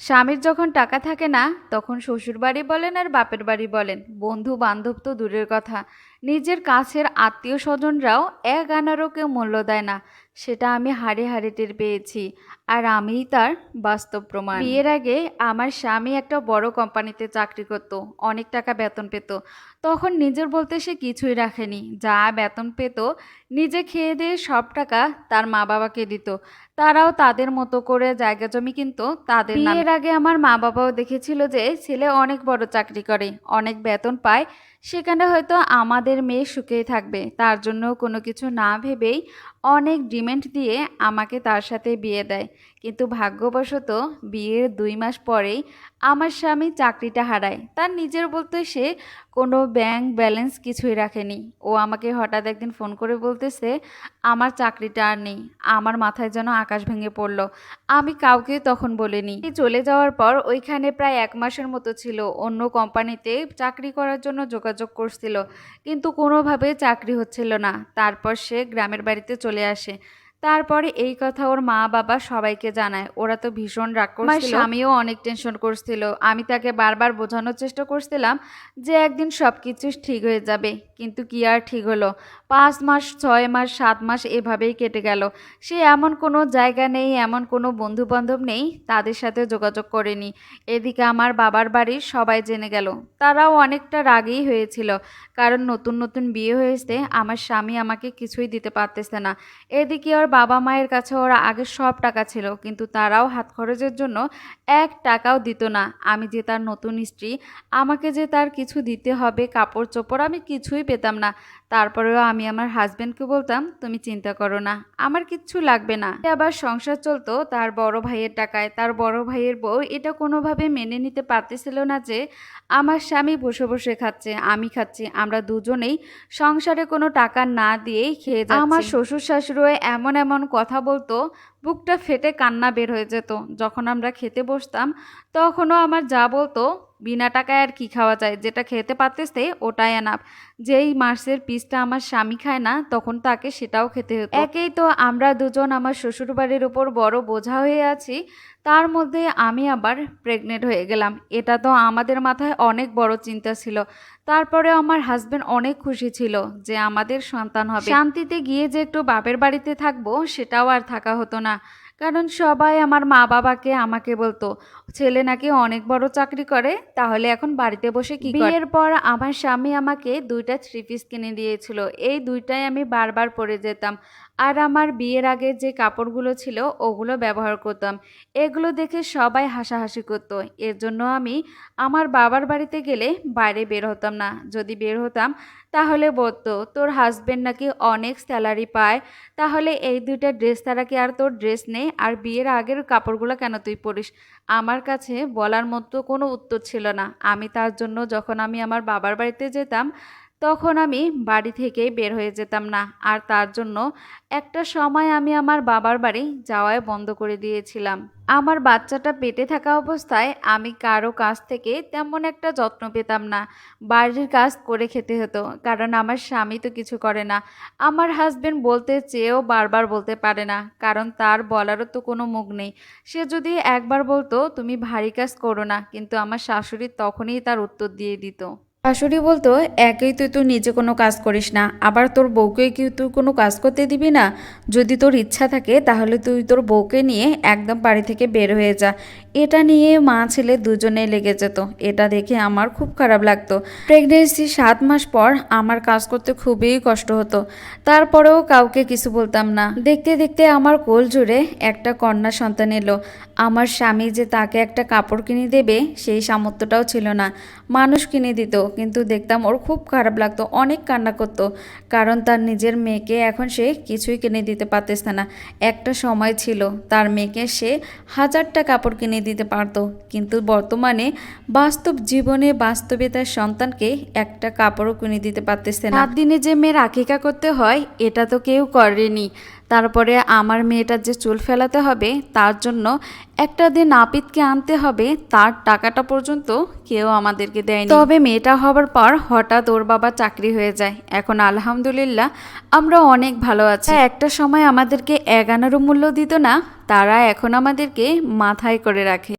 স্বামীর যখন টাকা থাকে না, তখন শ্বশুর বাড়ি বলেন আর বাপের বাড়ি বলেন। বন্ধু বান্ধব তো দূরের কথা। নিজের কাছের আত্মীয় স্বজনরাও এক আনারও কেউ মূল্য দেয় না, সেটা আমি হাড়ে হাড়ে টের পেয়েছি, আর আমিই তার বাস্তব প্রমাণ। বিয়ের আগে আমার স্বামী একটা বড় কোম্পানিতে চাকরি করত, অনেক টাকা বেতন পেত। তখন নিজের বলতে সে কিছুই রাখেনি, যা বেতন পেত, নিজে খেয়ে দিয়ে সব টাকা তার মা বাবাকে দিত। তারাও তাদের মতো করে জায়গা জমি কিন্তু, তাদের বিয়ের আগে আমার মা বাবাও দেখেছিল যে ছেলে অনেক বড় চাকরি করে, অনেক বেতন পায় সেখানে হয়তো আমাদের মেয়ে সুখেই থাকবে তার জন্য কোনো কিছু না ভেবেই অনেক ডিমেন্ট দিয়ে আমাকে তার সাথে বিয়ে দেয়। কিন্তু ভাগ্যবশত বিয়ের দুই মাস পরেই আমার স্বামী চাকরিটা হারায়। তার নিজের বলতে সে কোনো ব্যাংক ব্যালেন্স কিছুই রাখেনি। ও আমাকে হঠাৎ একদিন ফোন করে বলতেছে, আমার চাকরিটা আর নেই। আমার মাথায় যেন আকাশ ভেঙে পড়ল। আমি কাউকে তখন বলিনি। চলে যাওয়ার পর ওইখানে প্রায় এক মাসের মতো ছিল। অন্য কোম্পানিতে চাকরি করার জন্য যোগাযোগ করছিল। কিন্তু কোনোভাবে চাকরি হচ্ছিল না। তারপর সে গ্রামের বাড়িতে চলে আসে। তারপরে এই কথা ওর মা বাবা সবাইকে জানায়। ওরা তো ভীষণ রাগ করছিল। স্বামীও অনেক টেনশন করছিল। আমি তাকে বারবার বোঝানোর চেষ্টা করছিলাম যে একদিন সব কিছু ঠিক হয়ে যাবে। কিন্তু কি আর ঠিক হলো? পাঁচ মাস ছয় মাস সাত মাস এভাবেই কেটে গেল। সে এমন কোনো জায়গা নেই এমন কোনো বন্ধু বান্ধব নেই তাদের সাথে যোগাযোগ করেনি। এদিকে আমার বাবার বাড়ির সবাই জেনে গেল। তারাও অনেকটা রাগেই হয়েছিল। কারণ নতুন নতুন বিয়ে হয়েছে আমার স্বামী আমাকে কিছুই দিতে পারতেছে না। এদিকে ওর বাবা মায়ের কাছে ওরা আগে সব টাকা ছিল কিন্তু তারাও হাত খরচের জন্য এক টাকাও দিত না। আমি যে তার নতুন স্ত্রী আমাকে যে তার কিছু দিতে হবে কাপড় চোপড় আমি কিছুই পেতাম না। তারপরেও আমি আমার হাজবেন্ডকে বলতাম তুমি চিন্তা করো না আমার কিচ্ছু লাগবে না। আবার সংসার চলতো তার বড় ভাইয়ের টাকায়। তার বড় ভাইয়ের বউ এটা কোনোভাবে মেনে নিতে পারতেছিল না যে আমার স্বামী বসে বসে খাচ্ছে আমি খাচ্ছি আমরা দুজনেই সংসারে কোনো টাকা না দিয়েই খেয়ে আমার শ্বশুর শাশুড়ি এমন এমন কথা বলতো, বুকটা ফেটে কান্না বের হয়ে যেত। যখন আমরা খেতে বসতাম, তখনও আমার যা বলতো বিনা টাকায় আর কি খাওয়া যায়? যেটা খেতে পারতেছে ওটাই আনাপ যেই মাছের পিসটা আমার স্বামী খায় না তখন তাকে সেটাও খেতে হতো। একেই তো আমরা দুজন আমার শ্বশুরবাড়ির উপর বড় বোঝা হয়ে আছি তার মধ্যে আমি আবার প্রেগনেন্ট হয়ে গেলাম। এটা তো আমাদের মাথায় অনেক বড় চিন্তা ছিল। তারপরে আমার হাজব্যান্ড অনেক খুশি ছিল যে আমাদের সন্তান হবে। শান্তিতে গিয়ে যে একটু বাপের বাড়িতে থাকব সেটাও আর থাকা হতো না। কারণ সবাই আমার মা বাবাকে আমাকে বলতো, ছেলে নাকি অনেক বড় চাকরি করে, তাহলে এখন বাড়িতে বসে কি বিয়ের পর আমার স্বামী আমাকে দুইটা থ্রি পিস কিনে দিয়েছিল। এই দুইটাই আমি বারবার পরে যেতাম। আর আমার বিয়ের আগে যে কাপড়গুলো ছিল, ওগুলো ব্যবহার করতাম। এগুলো দেখে সবাই হাসাহাসি করতো। এর জন্য আমি আমার বাবার বাড়িতে গেলে বাইরে বের হতাম না। যদি বের হতাম, তাহলে বলতো, তোর হাজবেন্ড নাকি অনেক স্যালারি পায়। তাহলে এই দুইটা ড্রেস তারা কি আর তোর ড্রেস নেই? আর বিয়ের আগের কাপড়গুলো কেন তুই পরিস? আমার কাছে বলার মতো কোনো উত্তর ছিল না। আমি তার জন্য যখন আমি আমার বাবার বাড়িতে যেতাম তখন আমি বাড়ি থেকেই বের হয়ে যেতাম না। আর তার জন্য একটা সময় আমি আমার বাবার বাড়ি যাওয়ায় বন্ধ করে দিয়েছিলাম। আমার বাচ্চাটা পেটে থাকা অবস্থায় আমি কারও কাছ থেকে তেমন একটা যত্ন পেতাম না। বাড়ির কাজ করে খেতে হতো, কারণ আমার স্বামী তো কিছু করে না। আমার হাজবেন্ড বলতে চেয়েও বারবার বলতে পারে না, কারণ তার বলারও তো কোনো মুখ নেই। সে যদি একবার বলতো, তুমি ভারী কাজ করো না। কিন্তু আমার শাশুড়ি তখনই তার উত্তর দিয়ে দিত। শাশুড়ি বলতো, একেই তুই তুই নিজে কোনো কাজ করিস না। আবার তোর বউকে কি তুই কোনো কাজ করতে দিবি না। যদি তোর ইচ্ছা থাকে, তাহলে তুই তোর বউকে নিয়ে একদম বাড়ি থেকে বের হয়ে যা। এটা নিয়ে মা ছেলে দুজনে লেগে যেত। এটা দেখে আমার খুব খারাপ লাগতো। প্রেগনেন্সি সাত মাস পর আমার কাজ করতে খুবই কষ্ট হতো। তারপরেও কাউকে কিছু বলতাম না। দেখতে দেখতে আমার কোল জুড়ে একটা কন্যা সন্তান এলো। আমার স্বামী যে তাকে একটা কাপড় কিনে দেবে, সেই সামর্থ্যটাও ছিল না। মানুষ কিনে দিত। কিন্তু দেখতাম ওর খুব খারাপ লাগতো, অনেক কান্না করতো। কারণ তার নিজের মেয়েকে এখন সে কিছুই কিনে দিতে পারতেছে না। একটা সময় ছিল, তার মেয়েকে সে হাজারটা কাপড় কিনে দিতে পারতো। কিন্তু বর্তমানে বাস্তব জীবনে বাস্তবে তার সন্তানকে একটা কাপড়ও কিনে দিতে পারতেছে না। দিনে যে মেয়ের আকিকা করতে হয়, এটা তো কেউ করেনি। তারপরে আমার মেয়েটার যে চুল ফেলাতে হবে, তার জন্য একটা দিন নাপিতকে আনতে হবে, তার টাকাটা পর্যন্ত কেউ আমাদেরকে দেয়নি। তবে মেয়েটা হবার পর হঠাৎ ওর বাবা চাকরি হয়ে যায়। এখন আলহামদুলিল্লাহ আমরা অনেক ভালো আছি। একটা সময় আমাদেরকে এগানোরও মূল্য দিত না, তারা এখন আমাদেরকে মাথায় করে রাখে।